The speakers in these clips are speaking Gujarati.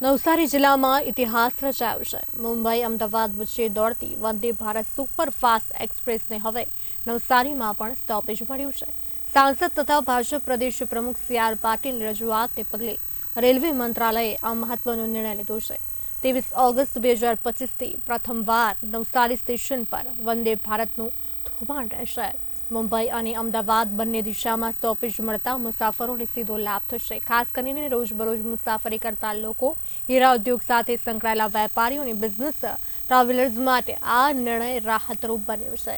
નવસારી જિલ્લામાં ઇતિહાસ રચાયો છે. મુંબઈ, અમદાવાદ વચ્ચે દોડતી વંદે ભારત સુપરફાસ્ટ એક્સપ્રેસને હવે નવસારીમાં પણ સ્ટોપેજ મળ્યું છે. સાંસદ તથા ભાજપ પ્રદેશ પ્રમુખ સી આર પાટીલની રજૂઆતને પગલે રેલવે મંત્રાલયે આ મહત્વનો નિર્ણય લીધો છે. ત્રેવીસ ઓગસ્ટ બે હજાર પચીસથી પ્રથમવાર નવસારી સ્ટેશન પર વંદે ભારતનું થોભાણ રહેશે. મુંબઈ અને અમદાવાદ બંને દિશામાં સ્ટોપેજ મળતા મુસાફરોને સીધો લાભ થશે. ખાસ કરીને રોજબરોજ મુસાફરી કરતા લોકો હીરા ઉદ્યોગ સાથે સંકળાયેલા વેપારીઓ અને બિઝનેસ ટ્રાવેલર્સ માટે આ નિર્ણય રાહતરૂપ બન્યો છે.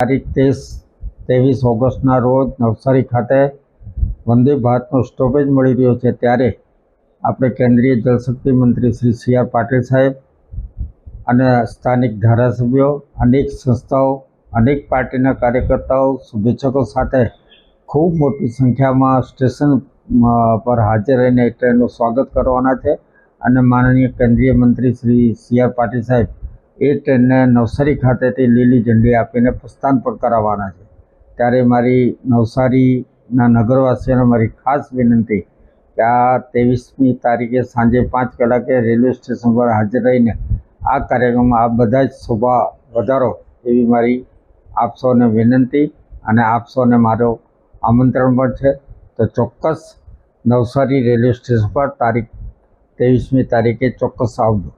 તારીખ ત્રીસ, ત્રેવીસ ઓગસ્ટના રોજ નવસારી ખાતે વંદે ભારતનો સ્ટોપેજ મળી રહ્યો છે. ત્યારે આપણે કેન્દ્રીય જળશક્તિ મંત્રી શ્રી સી આર પાટીલ સાહેબ અને સ્થાનિક ધારાસભ્યો, અનેક સંસ્થાઓ, અનેક પાર્ટીના કાર્યકર્તાઓ, શુભેચ્છકો સાથે ખૂબ મોટી સંખ્યામાં સ્ટેશન પર હાજર રહીને ટ્રેનનું સ્વાગત કરવાના છે. અને માનનીય કેન્દ્રીય મંત્રી શ્રી સી આર પાટીલ સાહેબ એ ટ્રેનને નવસારી ખાતેથી લીલી ઝંડી આપીને પ્રસ્થાન પણ કરાવવાના છે. ત્યારે મારી નવસારીના નગરવાસીઓને મારી ખાસ વિનંતી કે આ ત્રેવીસમી તારીખે સાંજે પાંચ કલાકે રેલવે સ્ટેશન પર હાજર રહીને આ કાર્યક્રમમાં આપ બધા જ શોભા વધારો એવી મારી આપ વિનંતી અને આપ મારો આમંત્રણ પણ છે. તો ચોક્કસ નવસારી રેલવે સ્ટેશન પર તારીખ ત્રેવીસમી તારીખે ચોક્કસ આવજો.